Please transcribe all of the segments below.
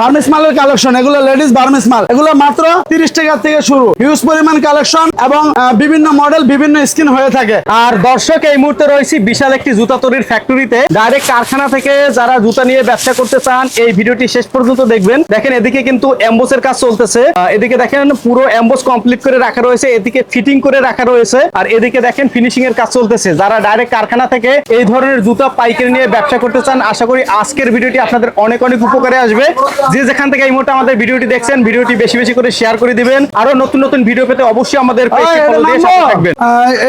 Burmese মালের collection এগুলো ladies Burmese মাল। এগুলো মাত্র তিরিশ টাকা থেকে শুরু। হিউজ পরিমাণ কালেকশন এবং বিভিন্ন মডেল বিভিন্ন স্কিন হয়ে থাকে। আর দর্শক, এই মুহূর্তে রয়েছি বিশাল একটি জুতা তৈরির ফ্যাক্টরিতে ডাইরেক্ট কারখানা থেকে যারা জুতা নিয়ে ব্যবসা করতে চান, এই ভিডিওটি শেষ পর্যন্ত দেখবেন। দেখেন, এদিকে কিন্তু এম্বোসের কাজ চলতেছে। এদিকে দেখেন, পুরো এম্বোস কমপ্লিট করে রাখা রয়েছে। এদিকে ফিটিং করে রাখা রয়েছে। আর এদিকে দেখেন ফিনিশিং এর কাজ চলতেছে। যারা ডাইরেক্ট কারখানা থেকে এই ধরনের জুতা পাইকারি নিয়ে ব্যবসা করতে চান, আশা করি আজকের ভিডিওটি আপনাদের অনেক অনেক উপকারে আসবে। যে যেখান থেকে এই মুহূর্তে আমাদের ভিডিওটি দেখছেন ভিডিওটি বেশি বেশি করে শেয়ার করে দিবেন। আরও নতুন নতুন ভিডিও পেতে অবশ্যই আমাদের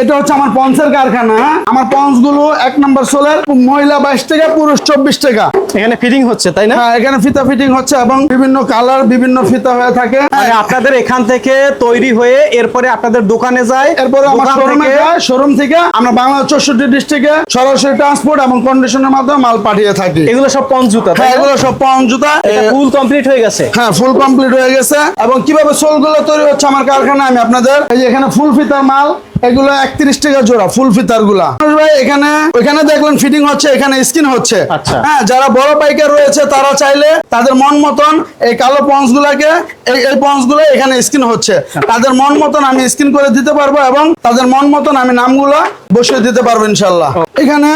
এটা হচ্ছে আমার পঞ্চের কারখানা হ্যাঁ? আমার পঞ্চগুলো এক নম্বর সোলার মহিলা বাইশ টাকা পুরুষ চব্বিশ টাকা। এখানে ফিটিং হচ্ছে তাই না? হ্যাঁ এখানে ফিতা ফিটিং হচ্ছে এবং বিভিন্ন কালার বিভিন্ন ফিতা হয়ে থাকে। মানে আপনাদের এখান থেকে তৈরি হয়ে এরপরে আপনাদের দোকানে যায় এরপরে আমার শোরুমে যায় শোরুম থেকে আমরা বাংলা চৌষট্টি ডিস্ট্রিক্টে সরাসরি ট্রান্সপোর্ট এবং কন্ডিশনের মাধ্যমে মাল পাঠিয়ে থাকি। এগুলো সব পঞ্চ জুতা হ্যাঁ এগুলো সব পাউন্ড জুতা। ফুল কমপ্লিট হয়ে গেছে? হ্যাঁ ফুল কমপ্লিট হয়ে গেছে। এবং কীভাবে সোলগুলো তৈরি হচ্ছে আমার কারখানা আমি আপনাদের এই এখানে ফুল ফিতার মাল এগুলো একত্রিশ টাকা জোড়া ফুল ফিতারগুলা ভাই এখানে ওইখানে দেখলেন ফিটিং হচ্ছে এখানে স্কিন হচ্ছে। আচ্ছা। হ্যাঁ যারা বড় পাইকার রয়েছে তারা চাইলে তাদের মন মতন এই কালো পঞ্চ গুলাকে এই এই পঞ্চগুলো এখানে স্কিন হচ্ছে। তাদের মন মতন আমি স্কিন করে দিতে পারব এবং তাদের মন মতন আমি নামগুলো বসিয়ে দিতে পারব ইনশাল্লাহ এখানে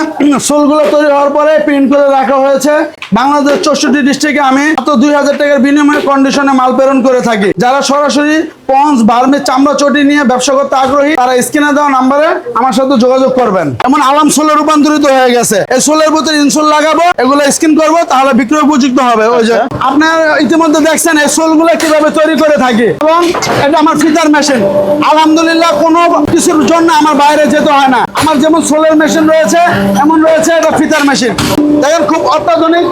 সোলগুলো তৈরি হওয়ার পরে প্রিন্ট করে রাখা হয়েছে। বাংলাদেশ চৌষট্টি ডিস্ট্রিক্টে আমি মাত্র দুই হাজার টাকার বিনিময়ে কন্ডিশনে মাল প্রেরণ করে থাকি। যারা সরাসরি পঞ্চ বার্মে চামড়া চটি নিয়ে ব্যবসা করতে আগ্রহী তারা স্ক্রিনে দেওয়া নাম্বারে আমার সাথে যোগাযোগ করবেন। এমন আলাম সোলে রূপান্তরিত হয়ে গেছে। এই সোলের ভিতরে ইনসোল লাগাবো এগুলো স্ক্রিন করব তাহলে বিক্রয় উপযুক্ত হবে। ওই যে আপনার ইতিমধ্যে দেখছেন এই সোলগুলো কীভাবে তৈরি করে থাকি। এবং এটা আমার ফিতার মেশিন। আলহামদুলিল্লাহ কোনো কিছুর জন্য আমার বাইরে যেতে হয় না। আমার যেমন সোলের মেশিন রয়েছে এমন রয়েছে এটা ফিতার মেশিন। দেখেন খুব অত্যাধুনিক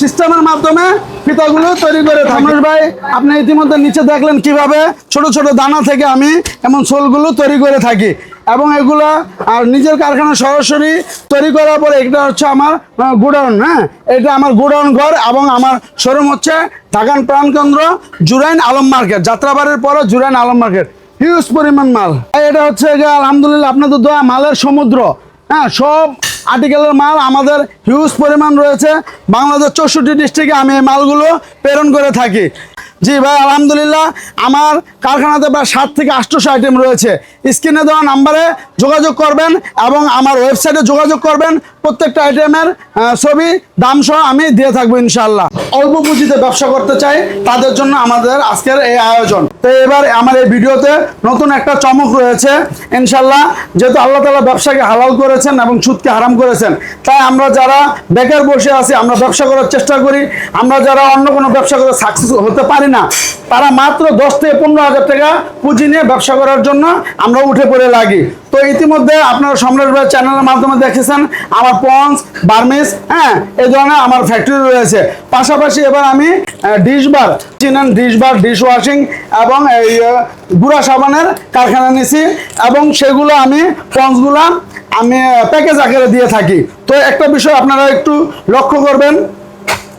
সিস্টেমের মাধ্যমে ফিতাগুলো তৈরি করে থাকি। ভাই, আপনি ইতিমধ্যে নিচে দেখলেন কীভাবে ছোট ছোট দানা থেকে আমি এমন সোলগুলো তৈরি করে থাকি। এবং এগুলো, আর নিজের কারখানা সরাসরি তৈরি করার পরে এটা হচ্ছে আমার গোডাউন হ্যাঁ? এটা আমার গোডাউন ঘর এবং আমার শোরুম হচ্ছে ঢাকান প্রাণকেন্দ্র জুরাইন আলম মার্কেট। যাত্রাবাড়ির পরে জুরাইন আলম মার্কেট। হিউজ পরিমাণ মাল। এটা হচ্ছে আলহামদুলিল্লাহ, আপনাদের দোয়া, মালের সমুদ্র। হ্যাঁ সব আর্টিকেলের মাল আমাদের হিউজ পরিমাণ রয়েছে। বাংলাদেশ চৌষট্টি ডিস্ট্রিক্টে আমি এই মালগুলো প্রেরণ করে থাকি। জি ভাই, আলহামদুলিল্লাহ, আমার কারখানাতে প্রায় সাত থেকে আটশোশো আইটেম রয়েছে। স্ক্রিনে দেওয়া নাম্বারে যোগাযোগ করবেন এবং আমার ওয়েবসাইটে যোগাযোগ করবেন। প্রত্যেকটা আইটেমের ছবি, দাম সহ আমি দিয়ে থাকব ইনশাল্লাহ অল্প পুঁজিতে ব্যবসা করতে চাই, তাদের জন্য আমাদের আজকের এই আয়োজন। তো এবার আমার এই ভিডিওতে নতুন একটা চমক রয়েছে ইনশাল্লাহ যেহেতু আল্লাহ তালা ব্যবসাকে হালাল করেছেন এবং সুদকে হারাম করেছেন, তাই আমরা যারা বেকার বসে আছি, আমরা ব্যবসা করার চেষ্টা করি। আমরা যারা অন্য কোনো ব্যবসা করে সাকসেস হতে পারি না, তারা মাত্র দশ থেকে পনেরো হাজার টাকা পুঁজি নিয়ে ব্যবসা করার জন্য আমরা উঠে পড়ে লাগি। তো ইতিমধ্যে আপনারা সম্রাট ভাই চ্যানেলের মাধ্যমে দেখেছেন, আমার পন্স বার্মিস হ্যাঁ এই ধরনের আমার ফ্যাক্টরি রয়েছে। পাশাপাশি এবার আমি ডিশ বার চিনেন ডিশ বার ডিশ ওয়াশিং এবং এই গুঁড়া সাবানের কারখানা নিছি এবং সেগুলো আমি, পন্সগুলো আমি প্যাকেজ আকারে দিয়ে থাকি। তো একটা বিষয় আপনারা একটু লক্ষ্য করবেন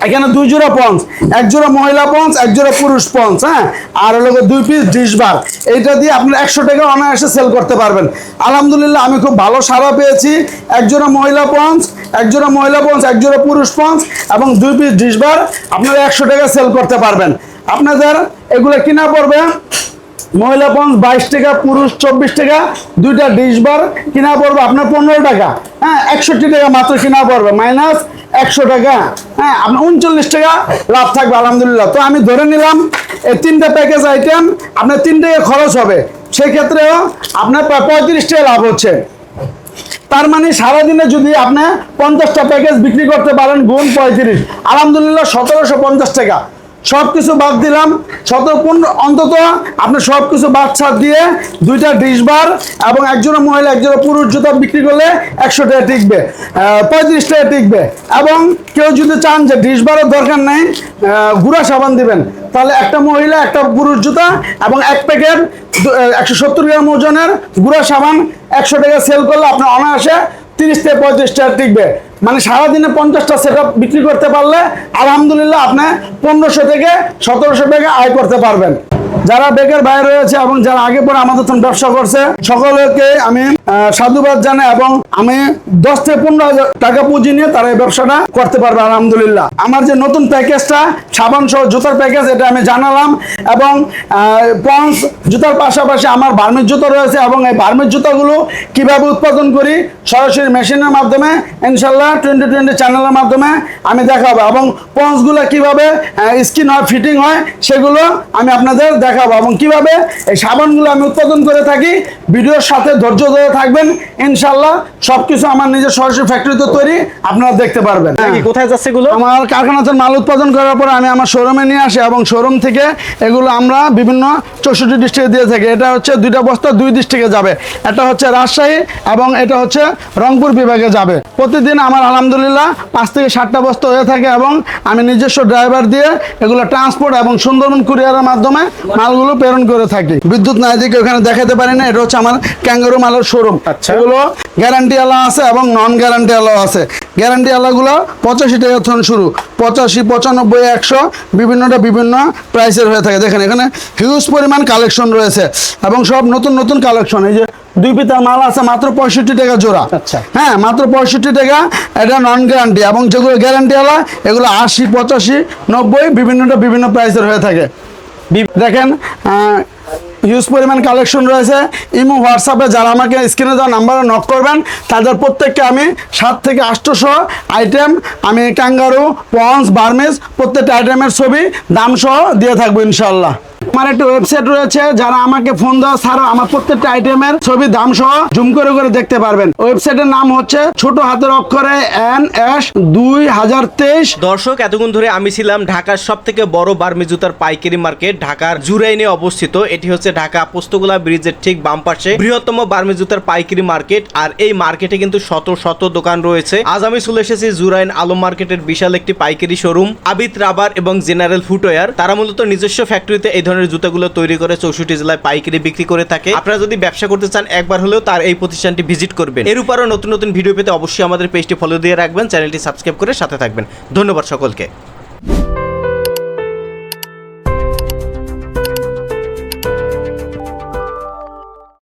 এখানে দুই জোড়া পঞ্চ এক জোড়া মহিলা পঞ্চ এক জোড়া পুরুষ পঞ্চ হ্যাঁ? আর হলো দুই পিস ডিশ বার এইটা দিয়ে আপনি একশো টাকা অনায়াসে সেল করতে পারবেন। আলহামদুলিল্লাহ, আমি খুব ভালো সারা পেয়েছি। এক জোড়া মহিলা পঞ্চ এক জোড়া মহিলা পঞ্চ এক জোড়া পুরুষ পঞ্চ এবং দুই পিস ডিশ বার আপনারা একশো টাকা সেল করতে পারবেন। আপনাদের এগুলো কিনা পড়বে? মহিলা পঞ্চ বাইশ টাকা, পুরুষ চব্বিশ টাকা, দুইটা ডিশ বার কিনা পড়বে আপনার পনেরো টাকা। হ্যাঁ একষট্টি টাকা মাত্র কিনা পড়বে, মাইনাস একশো টাকা। হ্যাঁ আপনার উনচল্লিশ টাকা লাভ থাকবে, আলহামদুলিল্লাহ। তো আমি ধরে নিলাম, এই তিনটা প্যাকেজ আইটেম আপনার তিন টাকা খরচ হবে। সেক্ষেত্রেও আপনার প্রায় পঁয়ত্রিশ টাকা লাভ হচ্ছে। তার মানে সারাদিনে যদি আপনি পঞ্চাশটা প্যাকেজ বিক্রি করতে পারেন, গুণ পঁয়ত্রিশ। আলহামদুলিল্লাহ, সতেরোশো পঞ্চাশ টাকা। সব কিছু বাদ দিলাম। সতেরো পনেরো অন্তত আপনি সব কিছু বাদ ছাড় দিয়ে দুইটা ডিশ বার এবং একজনের মহিলা একজনের পুরুষ জুতা বিক্রি করলে একশো টাকা টিকবে পঁয়ত্রিশ টাকা টিকবে এবং কেউ যদি চান যে ডিশ বারের দরকার নেই গুঁড়া সাবান দিবেন, তাহলে একটা মহিলা, একটা পুরুষ জুতা এবং এক প্যাকেট একশো সত্তর গ্রাম ওজনের গুঁড়া সাবান একশো টাকা সেল করলে আপনার অনায়াসে তিরিশ পঁয়ত্রিশটা পঁয়ত্রিশ টাকা টিকবে। মানে সারাদিনে পঞ্চাশটা সেট আপ বিক্রি করতে পারলে আলহামদুলিল্লাহ আপনি পনেরোশো থেকে সতেরোশো টাকা আয় করতে পারবেন। যারা বেকার বাইরে রয়েছে এবং যারা আগে পরে আমাদের ব্যবসা করছে, সকলকে আমি সাধুবাদ জানাই এবং আমি দশ থেকে পনেরো হাজার টাকা পুঁজি নিয়ে তারা এই ব্যবসাটা করতে পারবে, আলহামদুলিল্লাহ। আমার যে নতুন প্যাকেজটা, সাবান সহ জুতার প্যাকেজ, এটা আমি জানালাম এবং পন্স জুতার পাশাপাশি আমার বার্মির জুতো রয়েছে এবং এই বার্মির জুতাগুলো কীভাবে উৎপাদন করি, সরাসরি মেশিনের মাধ্যমে ইনশাল্লাহ টোয়েন্টি টোয়েন্টি চ্যানেলের মাধ্যমে আমি দেখাবো এবং পন্সগুলো কীভাবে স্কিন হয় ফিটিং হয়, সেগুলো আমি আপনাদের দেখাবো এবং কীভাবে এই সাবানগুলো আমি উৎপাদন করে থাকি, ভিডিওর সাথে ধৈর্য ধরে থাকবেন ইনশাল্লাহ সবকিছু আমার নিজের সরাসরি ফ্যাক্টরিতে তৈরি আপনারা দেখতে পারবেন। কোথায় যাচ্ছে এগুলো? আমার কারখানাতে মাল উৎপাদন করার পর আমি আমার শোরুমে নিয়ে আসি এবং শোরুম থেকে এগুলো আমরা বিভিন্ন চৌষট্টি ডিস্ট্রিক্টে দিয়ে থাকি। এটা হচ্ছে দুইটা বস্তা দুই ডিস্ট্রিক্টে যাবে। এটা হচ্ছে রাজশাহী এবং এটা হচ্ছে রংপুর বিভাগে যাবে। প্রতিদিন আমার আলহামদুলিল্লাহ পাঁচ থেকে সাতটা বস্তা হয়ে থাকে এবং আমি নিজস্ব ড্রাইভার দিয়ে এগুলো ট্রান্সপোর্ট এবং সুন্দরবন কুরিয়ারের মাধ্যমে মালগুলো প্রেরণ করে থাকি। বিদ্যুৎ না দিকে ওখানে দেখাতে পারি না এটা হচ্ছে আমার ক্যাঙ্গারু মালের শোরুম আচ্ছা। এগুলো গ্যারান্টি আলা আছে এবং নন গ্যারান্টি আলা আছে। গ্যারান্টি আলাগুলো পঁচাশি টাকা থেকে শুরু। পঁচাশি পঁচানব্বই একশো বিভিন্নটা বিভিন্ন প্রাইসের হয়ে থাকে। দেখেন এখানে হিউজ পরিমাণ কালেকশন রয়েছে এবং সব নতুন নতুন কালেকশন এই যে দুই পিতার মাল আছে মাত্র পঁয়ষট্টি টাকা জোড়া। আচ্ছা। হ্যাঁ মাত্র পঁয়ষট্টি টাকা এটা নন গ্যারান্টি এবং যেগুলো গ্যারান্টি আলা এগুলো আশি পঁচাশি নব্বই বিভিন্নটা বিভিন্ন প্রাইসের হয়ে থাকে। দেখেন হিউজ পরিমাণ কালেকশন রয়েছে। ইমো হোয়াটসঅ্যাপে যারা আমাকে স্ক্রিনে দেওয়া নাম্বারে নক করবেন, তাদের প্রত্যেককে আমি সাত থেকে আটশোশো আইটেম আমি ক্যাঙ্গারু পন্স বার্মিস প্রত্যেকটা আইটেমের ছবি, দামসহ দিয়ে থাকব ইনশাল্লাহ আমার একটা ওয়েবসাইট রয়েছে, যারা আমাকে ফোন দেওয়া ছাড়া আমার প্রত্যেকটা আইটেমের ছবি, দাম সহ জুম করে করে দেখতে পারবেন। ওয়েবসাইটের নাম হচ্ছে ছোট হাতের অক্ষরে এন এস দুই হাজার তেইশ। দর্শক, এতক্ষণ ধরে আমি ছিলাম ঢাকার সব থেকে বড় বার্মি জুতার পাইকারি মার্কেট, ঢাকার জুরাইনে অবস্থিত। এটি হচ্ছে ঢাকা পোস্তগোলা ব্রিজের ঠিক বাম পাশে বৃহত্তম বার্মি জুতার পাইকারি মার্কেট, আর এই মার্কেটে কিন্তু শত শত দোকান রয়েছে। আজ আমি চলে এসেছি জুরাইন আলম মার্কেটের বিশাল একটি পাইকারি শোরুম আবিদ রাবার এবং জেনারেল ফুটওয়্যার। তারা মূলত নিজস্ব ফ্যাক্টরিতে এই ধরনের জুতাগুলো তৈরি করে চৌষট্টি জেলায় পাইকারি বিক্রি করে থাকে। আপনারা যদি ব্যবসা করতে চান, একবার হলেও তার এই প্রতিষ্ঠানটি ভিজিট করবেন। এর উপরও নতুন নতুন ভিডিও পেতে অবশ্যই আমাদের পেজটি ফলো দিয়ে রাখবেন, চ্যানেলটি সাবস্ক্রাইব করে সাথে থাকবেন। ধন্যবাদ সকলকে।